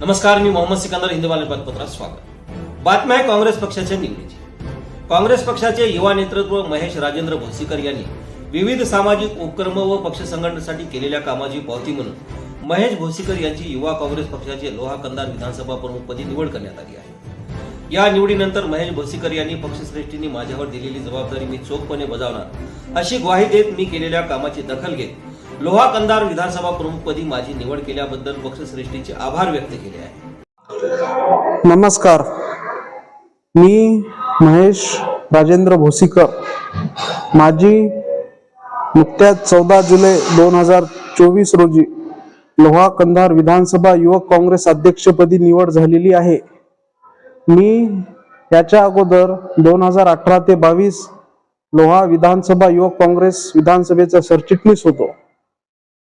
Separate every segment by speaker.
Speaker 1: नमस्कार मी मोहम्मद सिकंदर हिंदवाले बातपत्रात स्वागत. बातम्या आहे काँग्रेस पक्षाच्या निवडीची. काँग्रेस पक्षाचे युवा नेतृत्व महेश राजेंद्र भोसीकर यांनी विविध सामाजिक उपक्रम व पक्ष संघटनेसाठी केलेल्या कामाची पावती म्हणून महेश भोसीकर यांची युवा काँग्रेस पक्षाचे लोहा कंदार विधानसभा प्रमुखपदी निवड करण्यात आली आहे. या निवडीनंतर महेश भोसीकर यांनी पक्षश्रेष्ठींनी माझ्यावर दिलेली जबाबदारी मी चोखपणे बजावणार अशी ग्वाही देत मी केलेल्या कामाची दखल घेत लोहा कंदार विधानसभा प्रमुखपदी माझी निवड केल्याबद्दल पक्षश्रेष्ठींचे आभार व्यक्त केले आहे.
Speaker 2: नमस्कार. मी महेश राजेंद्र भोसीकर. माझी नुकत्याच चौदा जुलै दोन हजार चोवीस रोजी लोहा कंधार विधानसभा युवक काँग्रेस अध्यक्षपदी निवड झालेली आहे. मी याच्या अगोदर दोन हजार अठरा ते बावीस लोहा विधानसभा युवक काँग्रेस विधानसभेचा सरचिटणीस होतो.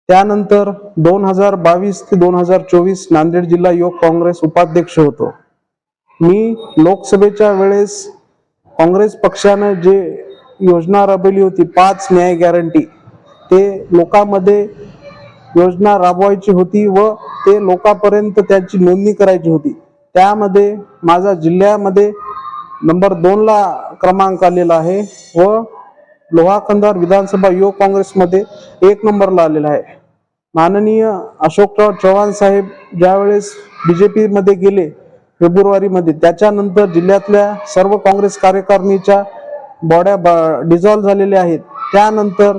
Speaker 2: त्यानंतर दोन हजार बावीस ते दोन हजार चोवीस नांदेड जिल्हा युवक काँग्रेस उपाध्यक्ष होतो. मी लोकसभेच्या वेळेस काँग्रेस पक्षानं जे योजना राबवली होती पाच न्याय गॅरंटी ते लोकांमध्ये योजना राबवायची होती व ते लोकांपर्यंत त्याची नोंदणी करायची होती. त्यामध्ये माझा जिल्ह्यामध्ये नंबर दोनला क्रमांक आलेला आहे व लोहा कंधार विधानसभा युवक काँग्रेसमध्ये एक नंबरला आलेला आहे. माननीय अशोकराव चव्हाण साहेब ज्यावेळेस बी जे पीमध्ये गेले फेब्रुवारीमध्ये त्याच्यानंतर जिल्ह्यातल्या सर्व काँग्रेस कार्यकारिणीच्या बॉड्या डिझॉल्व्ह झालेल्या आहेत. त्यानंतर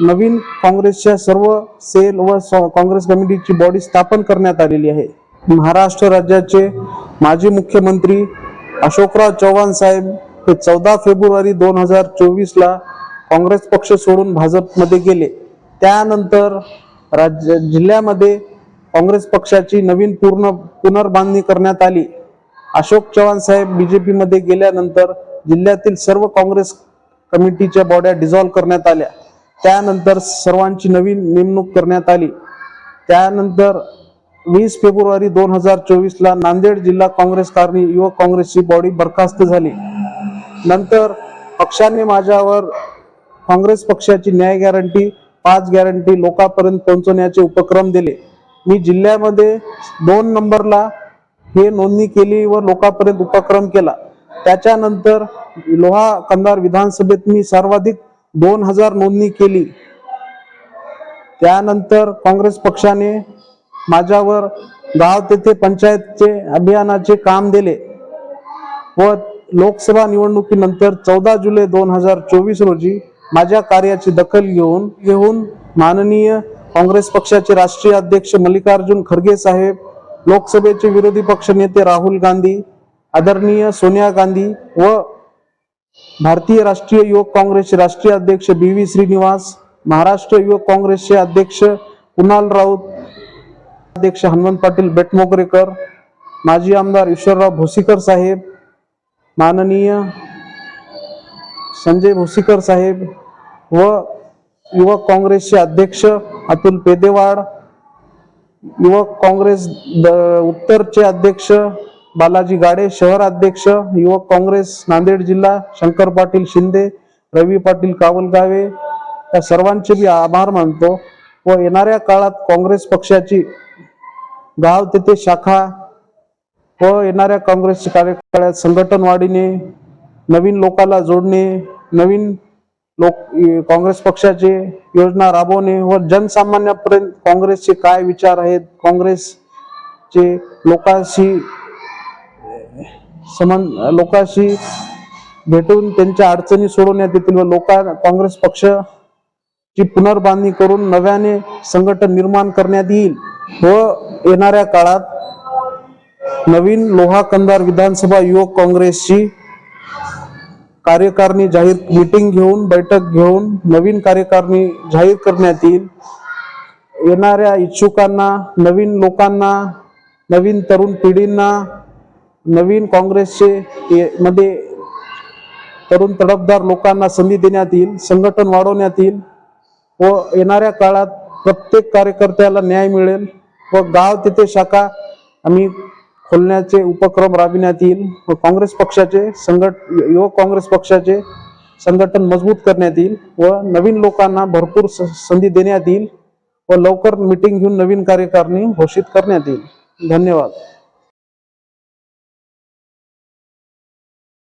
Speaker 2: नवीन काँग्रेसच्या सर्व सेल व काँग्रेस कमिटीची बॉडी स्थापन करण्यात आलेली आहे. महाराष्ट्र राज्याचे माजी मुख्यमंत्री अशोकराव चव्हाण साहेब ते चौदा फेब्रुवारी दोन हजार चोवीस ला काँग्रेस पक्ष सोडून भाजपमध्ये गेले. त्यानंतर राज्य जिल्ह्यामध्ये काँग्रेस पक्षाची नवीन पूर्ण पुनर्बांधणी करण्यात आली. अशोक चव्हाण साहेब बीजेपी मध्ये गेल्यानंतर जिल्ह्यातील सर्व काँग्रेस कमिटीच्या बॉड्या डिझॉल्व्ह करण्यात आल्या. त्यानंतर सर्वांची नवीन नेमणूक करण्यात आली. त्यानंतर वीस फेब्रुवारी दोन हजार चोवीस ला नांदेड जिल्हा काँग्रेस कारणी युवक काँग्रेसची बॉडी बरखास्त झाली. नंतर पक्षाने माझ्यावर काँग्रेस पक्षाची न्याय गॅरंटी पाच गॅरंटी लोकांपर्यंत पोहोचवण्याचे उपक्रम दिले. मी जिल्ह्यामध्ये दोन नंबरला हे नोंदणी केली व लोकांपर्यंत उपक्रम केला. त्याच्यानंतर लोहा कंधार विधानसभेत मी सर्वाधिक दोन हजार नोंदणी केली. त्यानंतर काँग्रेस पक्षाने माझ्यावर गाव तेथे पंचायतचे अभियानाचे काम दिले व लोकसभा निवडणुकीनंतर चौदा जुलै दोन हजार चोवीस रोजी माझ्या कार्याची दखल घेऊन घेऊन माननीय काँग्रेस पक्षाचे राष्ट्रीय अध्यक्ष मल्लिकार्जुन खरगे साहेब लोकसभेचे विरोधी पक्ष नेते राहुल गांधी आदरणीय सोनिया गांधी व भारतीय राष्ट्रीय युवक काँग्रेसचे राष्ट्रीय अध्यक्ष बी व्ही श्रीनिवास महाराष्ट्र युवक काँग्रेसचे अध्यक्ष कुणाल राऊत अध्यक्ष हनुमंत पाटील बेटमोगरेकर माजी आमदार ईश्वरराव भोसीकर साहेब माननीय संजय भोसीकर साहेब व युवक काँग्रेसचे अध्यक्ष अतुल पेदेवाड युवक काँग्रेस द- उत्तरचे अध्यक्ष बालाजी गाडे शहर अध्यक्ष युवक काँग्रेस नांदेड जिल्हा शंकर पाटील शिंदे रवी पाटील कावलगावे या सर्वांचे मी आभार मानतो व येणाऱ्या काळात काँग्रेस पक्षाची गाव तेथे शाखा व येणाऱ्या काँग्रेसच्या कार्यकाळात संघटन वाढीने नवीन लोकाला जोडणे नवीन लोक काँग्रेस पक्षाचे योजना राबवणे व जनसामान्यापर्यंत काँग्रेसचे काय विचार आहेत काँग्रेसचे लोकांशी संबंध लोकांशी भेटून त्यांच्या अडचणी सोडवण्यात येतील व लोका काँग्रेस पक्षची पुनर्बांधणी करून नव्याने संघटन निर्माण करण्यात येईल व येणाऱ्या काळात नवीन लोहा कंदार विधानसभा युवक काँग्रेसची कार्यकारिणी जाहीर मीटिंग घेऊन बैठक घेऊन नवीन कार्यकारिणी जाहीर करण्यात येईल. येणाऱ्या इच्छुकांना नवीन लोकांना नवीन तरुण पिढींना नवीन काँग्रेसचे मध्ये तरुण तडफदार लोकांना संधी देण्यात येईल संघटन वाढवण्यात येईल व येणाऱ्या काळात प्रत्येक कार्यकर्त्याला न्याय मिळेल व गाव तिथे शाखा आम्ही खोलण्याचे उपक्रम राबविण्यात येईल व काँग्रेस पक्षाचे संघट युवक काँग्रेस पक्षाचे संघटन मजबूत करण्यात येईल व नवीन लोकांना भरपूर स- संधी देण्यात येईल व लवकर मिटिंग घेऊन नवीन कार्यकारणी घोषित करण्यात येईल. धन्यवाद.